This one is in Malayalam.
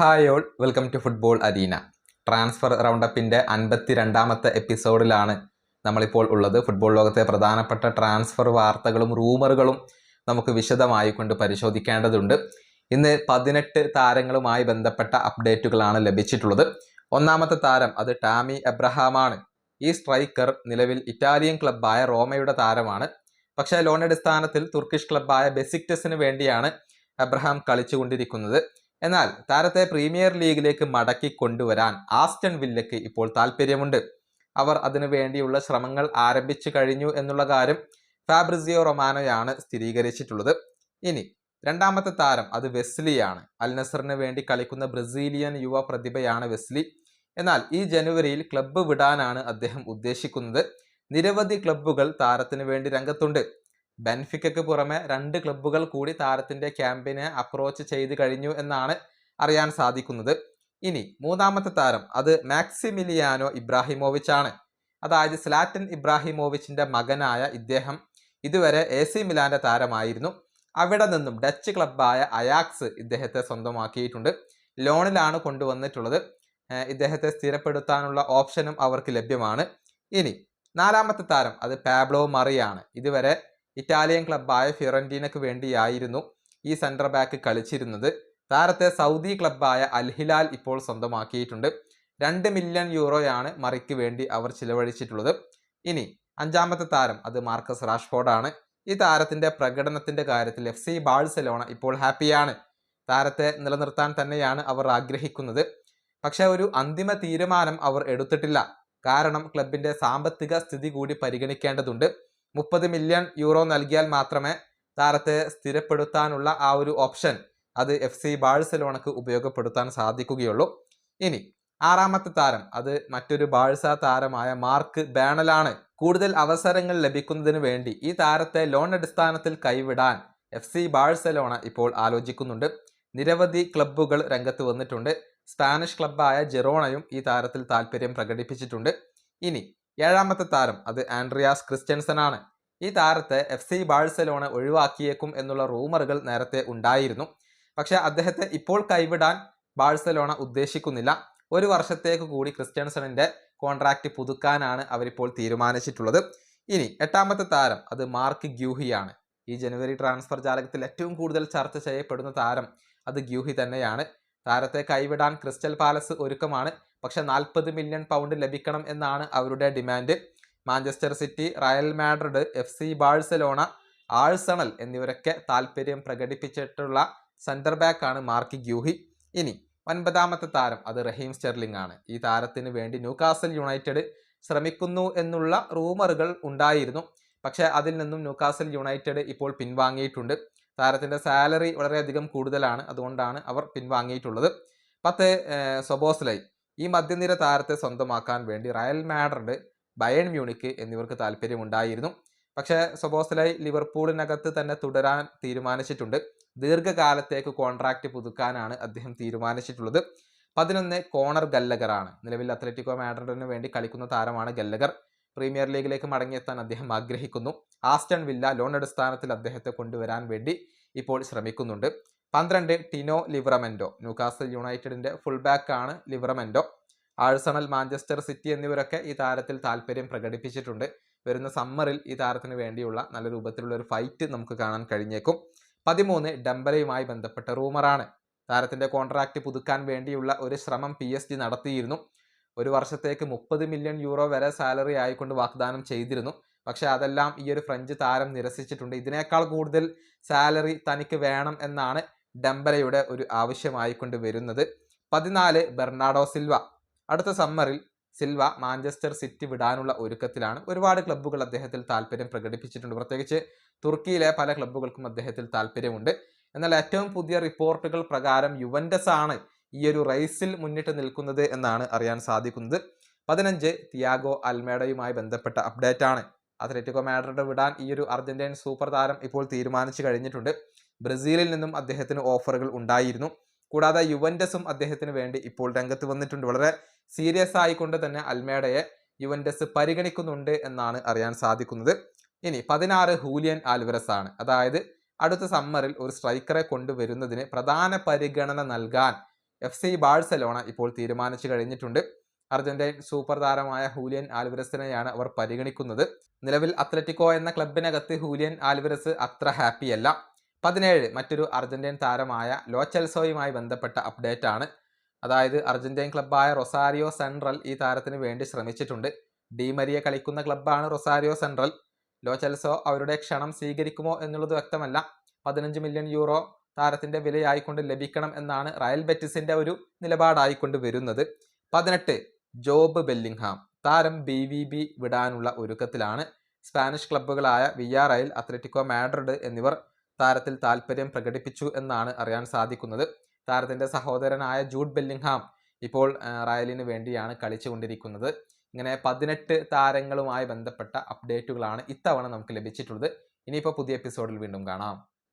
Hi all welcome to football arena. Transfer റൗണ്ടപ്പിന്റെ അൻപത്തി രണ്ടാമത്തെ എപ്പിസോഡിലാണ് നമ്മളിപ്പോൾ ഉള്ളത്. ഫുട്ബോൾ ലോകത്തെ പ്രധാനപ്പെട്ട ട്രാൻസ്ഫർ വാർത്തകളും റൂമറുകളും നമുക്ക് വിശദമായി കൊണ്ട് പരിശോധിക്കേണ്ടതുണ്ട്. ഇന്ന് പതിനെട്ട് താരങ്ങളുമായി ബന്ധപ്പെട്ട അപ്ഡേറ്റുകളാണ് ലഭിച്ചിട്ടുള്ളത്. ഒന്നാമത്തെ താരം അത് ടാമി എബ്രഹാമാണ് ഈ സ്ട്രൈക്കർ നിലവിൽ ഇറ്റാലിയൻ ക്ലബ്ബായ റോമയുടെ താരമാണ്. പക്ഷേ ലോണടിസ്ഥാനത്തിൽ തുർക്കിഷ് ക്ലബ്ബായ ബെസിക്ടസിന് വേണ്ടിയാണ് എബ്രഹാം കളിച്ചുകൊണ്ടിരിക്കുന്നത്. എന്നാൽ താരത്തെ പ്രീമിയർ ലീഗിലേക്ക് മടക്കി കൊണ്ടുവരാൻ ആസ്റ്റൺ വില്ലയ്ക്ക് ഇപ്പോൾ താല്പര്യമുണ്ട് അവർ അതിനു വേണ്ടിയുള്ള ശ്രമങ്ങൾ ആരംഭിച്ചു കഴിഞ്ഞു എന്നുള്ള കാര്യം ഫാബ്രിസിയോ റൊമാനോയാണ് സ്ഥിരീകരിച്ചിട്ടുള്ളത്. ഇനി രണ്ടാമത്തെ താരം അത് വെസ്ലിയാണ്. അൽ നസറിന് വേണ്ടി കളിക്കുന്ന ബ്രസീലിയൻ യുവ പ്രതിഭയാണ് വെസ്ലി. എന്നാൽ ഈ ജനുവരിയിൽ ക്ലബ്ബ് വിടാനാണ് അദ്ദേഹം ഉദ്ദേശിക്കുന്നത്. നിരവധി ക്ലബ്ബുകൾ താരത്തിന് വേണ്ടി രംഗത്തുണ്ട്. ബെൻഫിക്കയ്ക്ക് പുറമെ രണ്ട് ക്ലബ്ബുകൾ കൂടി താരത്തിന്റെ ക്യാമ്പിനെ അപ്രോച്ച് ചെയ്ത് കഴിഞ്ഞു എന്നാണ് അറിയാൻ സാധിക്കുന്നത്. ഇനി മൂന്നാമത്തെ താരം അത് മാക്സിമിലിയാനോ ഇബ്രാഹിമോവിച്ച് ആണ് അതായത് സ്ലാറ്റൻ ഇബ്രാഹിമോവിച്ചിന്റെ മകനായ ഇദ്ദേഹം ഇതുവരെ എ സി മിലാന്റെ താരമായിരുന്നു. അവിടെ നിന്നും ഡച്ച് ക്ലബ്ബായ അയാക്സ് ഇദ്ദേഹത്തെ സ്വന്തമാക്കിയിട്ടുണ്ട്. ലോണിലാണ് കൊണ്ടുവന്നിട്ടുള്ളത്. ഇദ്ദേഹത്തെ സ്ഥിരപ്പെടുത്താനുള്ള ഓപ്ഷനും അവർക്ക് ലഭ്യമാണ്. ഇനി നാലാമത്തെ താരം അത് പാബ്ലോ മറിയാണ്. ഇതുവരെ ഇറ്റാലിയൻ ക്ലബ്ബായ ഫിറന്റീനക്ക് വേണ്ടിയായിരുന്നു ഈ സെന്റർ ബാക്ക് കളിച്ചിരുന്നത്. താരത്തെ സൗദി ക്ലബ്ബായ അൽഹിലാൽ ഇപ്പോൾ സ്വന്തമാക്കിയിട്ടുണ്ട്. രണ്ട് മില്യൺ യൂറോയാണ് മറിക്ക് വേണ്ടി അവർ ചിലവഴിച്ചിട്ടുള്ളത്. ഇനി അഞ്ചാമത്തെ താരം അത് മാർക്കസ് റാഷ്ഫോർഡാണ്. ഈ താരത്തിന്റെ പ്രകടനത്തിന്റെ കാര്യത്തിൽ എഫ് സി ബാഴ്സലോണ ഇപ്പോൾ ഹാപ്പിയാണ് താരത്തെ നിലനിർത്താൻ തന്നെയാണ് അവർ ആഗ്രഹിക്കുന്നത്. പക്ഷെ ഒരു അന്തിമ തീരുമാനം അവർ എടുത്തിട്ടില്ല. കാരണം ക്ലബിന്റെ സാമ്പത്തിക സ്ഥിതി കൂടി പരിഗണിക്കേണ്ടതുണ്ട്. മുപ്പത് മില്യൺ യൂറോ നൽകിയാൽ മാത്രമേ താരത്തെ സ്ഥിരപ്പെടുത്താനുള്ള ആ ഒരു ഓപ്ഷൻ അത് എഫ് സി ബാഴ്സലോണക്ക് ഉപയോഗപ്പെടുത്താൻ സാധിക്കുകയുള്ളൂ. ഇനി ആറാമത്തെ താരം അത് മറ്റൊരു ബാഴ്സ താരമായ മാർക്ക് ബാണലാണ്. കൂടുതൽ അവസരങ്ങൾ ലഭിക്കുന്നതിന് വേണ്ടി ഈ താരത്തെ ലോൺ അടിസ്ഥാനത്തിൽ കൈവിടാൻ എഫ് സി ബാഴ്സലോണ ഇപ്പോൾ ആലോചിക്കുന്നുണ്ട്. നിരവധി ക്ലബ്ബുകൾ രംഗത്ത് വന്നിട്ടുണ്ട്. സ്പാനിഷ് ക്ലബ്ബായ ജെറോണയും ഈ താരത്തിൽ താല്പര്യം പ്രകടിപ്പിച്ചിട്ടുണ്ട്. ഇനി ഏഴാമത്തെ താരം അത് ആൻഡ്രിയാസ് ക്രിസ്ത്യൻസൺ ആണ് ഈ താരത്തെ എഫ് സി ബാഴ്സലോണ ഒഴിവാക്കിയേക്കും എന്നുള്ള റൂമറുകൾ നേരത്തെ ഉണ്ടായിരുന്നു. പക്ഷെ അദ്ദേഹത്തെ ഇപ്പോൾ കൈവിടാൻ ബാഴ്സലോണ ഉദ്ദേശിക്കുന്നില്ല. ഒരു വർഷത്തേക്ക് കൂടി ക്രിസ്ത്യൻസണിന്റെ കോൺട്രാക്റ്റ് പുതുക്കാനാണ് അവരിപ്പോൾ തീരുമാനിച്ചിട്ടുള്ളത്. ഇനി എട്ടാമത്തെ താരം അത് മാർക്ക് ഗ്യൂഹിയാണ്. ഈ ജനുവരി ട്രാൻസ്ഫർ ജാലകത്തിൽ ഏറ്റവും കൂടുതൽ ചർച്ച ചെയ്യപ്പെടുന്ന താരം അത് ഗ്യൂഹി തന്നെയാണ്. താരത്തെ കൈവിടാൻ ക്രിസ്റ്റൽ പാലസ് ഒരുക്കമാണ്. പക്ഷെ നാൽപ്പത് മില്യൺ പൗണ്ട് ലഭിക്കണം എന്നാണ് അവരുടെ demand. Manchester City Real Madrid F C Barcelona Arsenal എന്നിവരൊക്കെ താല്പര്യം പ്രകടിപ്പിച്ചിട്ടുള്ള ബാക്ക് ആണ് മാർക്കി ഗ്യൂഹി. ഇനി ഒൻപതാമത്തെ താരം അത് റഹീം സ്റ്റെർലിംഗ് ആണ്. ഈ താരത്തിന് വേണ്ടി ന്യൂകാസൽ യുണൈറ്റഡ് ശ്രമിക്കുന്നു എന്നുള്ള റൂമറുകൾ ഉണ്ടായിരുന്നു. പക്ഷേ അതിൽ നിന്നും ന്യൂകാസൽ യുണൈറ്റഡ് ഇപ്പോൾ പിൻവാങ്ങിയിട്ടുണ്ട്. താരത്തിന്റെ സാലറി വളരെയധികം കൂടുതലാണ് അതുകൊണ്ടാണ് അവർ പിൻവാങ്ങിയിട്ടുള്ളത്. പത്ത് സൊബോസ്ലൈ. ഈ മധ്യനിര താരത്തെ സ്വന്തമാക്കാൻ വേണ്ടി റയൽ മാഡ്രിഡ് ബയൺ മ്യൂണിക്ക് എന്നിവർക്ക് താല്പര്യമുണ്ടായിരുന്നു. പക്ഷേ സൊബോസ്ലൈ ലിവർപൂളിനകത്ത് തന്നെ തുടരാൻ തീരുമാനിച്ചിട്ടുണ്ട്. ദീർഘകാലത്തേക്ക് കോൺട്രാക്റ്റ് പുതുക്കാനാണ് അദ്ദേഹം തീരുമാനിച്ചിട്ടുള്ളത്. പതിനൊന്ന് കോണർ ഗല്ലഗറാണ്. നിലവിൽ അത്ലറ്റിക്കോ മാഡ്രിഡിന് വേണ്ടി കളിക്കുന്ന താരമാണ് ഗല്ലഗർ. പ്രീമിയർ ലീഗിലേക്ക് മടങ്ങിയെത്താൻ അദ്ദേഹം ആഗ്രഹിക്കുന്നു. ആസ്റ്റൺ വില്ല ലോൺ അടിസ്ഥാനത്തിൽ അദ്ദേഹത്തെ കൊണ്ടുവരാൻ വേണ്ടി ഇപ്പോൾ ശ്രമിക്കുന്നുണ്ട്. പന്ത്രണ്ട് ടിനോ ലിവറമെൻഡോ ന്യൂകാസൽ യുണൈറ്റഡിന്റെ ഫുൾ ബാക്ക് ആണ് ലിവറമെൻഡോ ആഴ്സണൽ മാഞ്ചസ്റ്റർ സിറ്റി എന്നിവരൊക്കെ ഈ താരത്തിൽ താല്പര്യം പ്രകടിപ്പിച്ചിട്ടുണ്ട്. വരുന്ന സമ്മറിൽ ഈ താരത്തിന് വേണ്ടിയുള്ള നല്ല രൂപത്തിലുള്ള ഒരു ഫൈറ്റ് നമുക്ക് കാണാൻ കഴിഞ്ഞേക്കും. പതിമൂന്ന് ഡംബലയുമായി ബന്ധപ്പെട്ട റൂമറാണ്. താരത്തിന്റെ കോൺട്രാക്റ്റ് പുതുക്കാൻ വേണ്ടിയുള്ള ഒരു ശ്രമം പി എസ് ജി നടത്തിയിരുന്നു. ഒരു വർഷത്തേക്ക് മുപ്പത് മില്യൺ യൂറോ വരെ സാലറി ആയിക്കൊണ്ട് വാഗ്ദാനം ചെയ്തിരുന്നു. പക്ഷെ അതെല്ലാം ഈ ഒരു ഫ്രഞ്ച് താരം നിരസിച്ചിട്ടുണ്ട്. ഇതിനേക്കാൾ കൂടുതൽ സാലറി തനിക്ക് വേണം എന്നാണ് ഡംബലയുടെ ഒരു ആവശ്യമായിക്കൊണ്ട് വരുന്നത്. പതിനാല് ബെർണാഡോ സിൽവ. അടുത്ത സമ്മറിൽ സിൽവ മാഞ്ചസ്റ്റർ സിറ്റി വിടാനുള്ള ഒരുക്കത്തിലാണ്. ഒരുപാട് ക്ലബ്ബുകൾ അദ്ദേഹത്തിൽ താല്പര്യം പ്രകടിപ്പിച്ചിട്ടുണ്ട്. പ്രത്യേകിച്ച് തുർക്കിയിലെ പല ക്ലബ്ബുകൾക്കും അദ്ദേഹത്തിൽ താല്പര്യമുണ്ട് എന്നാൽ ഏറ്റവും പുതിയ റിപ്പോർട്ടുകൾ പ്രകാരം യുവൻഡസ് ആണ് ഈ ഒരു റേസിൽ മുന്നിട്ട് നിൽക്കുന്നത് എന്നാണ് അറിയാൻ സാധിക്കുന്നത്. പതിനഞ്ച് തിയാഗോ അൽമേഡയുമായി ബന്ധപ്പെട്ട അപ്ഡേറ്റ് ആണ് അത്ലറ്റിക്കോ മാഡ്രിഡ് വിടാൻ ഈ ഒരു അർജന്റീൻ സൂപ്പർ താരം ഇപ്പോൾ തീരുമാനിച്ചു കഴിഞ്ഞിട്ടുണ്ട്. ബ്രസീലിൽ നിന്നും അദ്ദേഹത്തിന് ഓഫറുകൾ ഉണ്ടായിരുന്നു. കൂടാതെ യുവൻഡസും അദ്ദേഹത്തിന് വേണ്ടി ഇപ്പോൾ രംഗത്ത് വന്നിട്ടുണ്ട്. വളരെ സീരിയസ് ആയിക്കൊണ്ട് തന്നെ അൽമേഡയെ യുവൻഡസ് പരിഗണിക്കുന്നുണ്ട് എന്നാണ് അറിയാൻ സാധിക്കുന്നത്. ഇനി പതിനാറ് ഹൂലിയൻ ആൽവരസ് ആണ് അതായത് അടുത്ത സമ്മറിൽ ഒരു സ്ട്രൈക്കറെ കൊണ്ടുവരുന്നതിന് പ്രധാന പരിഗണന നൽകാൻ എഫ് സി ബാഴ്സലോണ ഇപ്പോൾ തീരുമാനിച്ചു കഴിഞ്ഞിട്ടുണ്ട്. അർജന്റീൻ സൂപ്പർ താരമായ ഹൂലിയൻ ആൽവിരസിനെയാണ് അവർ പരിഗണിക്കുന്നത്. നിലവിൽ അത്ലറ്റിക്കോ എന്ന ക്ലബിനകത്ത് ഹൂലിയൻ ആൽവിരസ് അത്ര ഹാപ്പിയല്ല പതിനേഴ് മറ്റൊരു അർജന്റീൻ താരമായ ലോച്ചൽസോയുമായി ബന്ധപ്പെട്ട അപ്ഡേറ്റ് ആണ്. അതായത് അർജന്റീൻ ക്ലബ്ബായ റൊസാരിയോ സെൻട്രൽ ഈ താരത്തിന് വേണ്ടി ശ്രമിച്ചിട്ടുണ്ട്. ഡിമരിയ കളിക്കുന്ന ക്ലബ്ബാണ് റൊസാരിയോ സെൻട്രൽ. ലോച്ചൽസോ അവരുടെ ക്ഷണം സ്വീകരിക്കുമോ എന്നുള്ളത് വ്യക്തമല്ല. പതിനഞ്ച് മില്യൺ യൂറോ താരത്തിന്റെ വിലയായിക്കൊണ്ട് ലഭിക്കണം എന്നാണ് റയൽ ബെറ്റിസിന്റെ ഒരു നിലപാടായിക്കൊണ്ട് വരുന്നത്. പതിനെട്ട് ജോബ് ബെല്ലിംഗ്ഹാം. താരം ബി വി ബി വിടാനുള്ള ഒരുക്കത്തിലാണ് സ്പാനിഷ് ക്ലബ്ബുകളായ വിയാറയിൽ അത്ലറ്റിക്കോ മാഡ്രിഡ് എന്നിവർ താരത്തിൽ താല്പര്യം പ്രകടിപ്പിച്ചു എന്നാണ് അറിയാൻ സാധിക്കുന്നത്. താരത്തിന്റെ സഹോദരനായ ജൂഡ് ബെല്ലിംഗ്ഹാം ഇപ്പോൾ റയലിന് വേണ്ടിയാണ് കളിച്ചുകൊണ്ടിരിക്കുന്നത്. ഇങ്ങനെ പതിനെട്ട് താരങ്ങളുമായി ബന്ധപ്പെട്ട അപ്ഡേറ്റുകളാണ് ഇത്തവണ നമുക്ക് ലഭിച്ചിട്ടുള്ളത്. ഇനിയിപ്പോൾ പുതിയ എപ്പിസോഡിൽ വീണ്ടും കാണാം.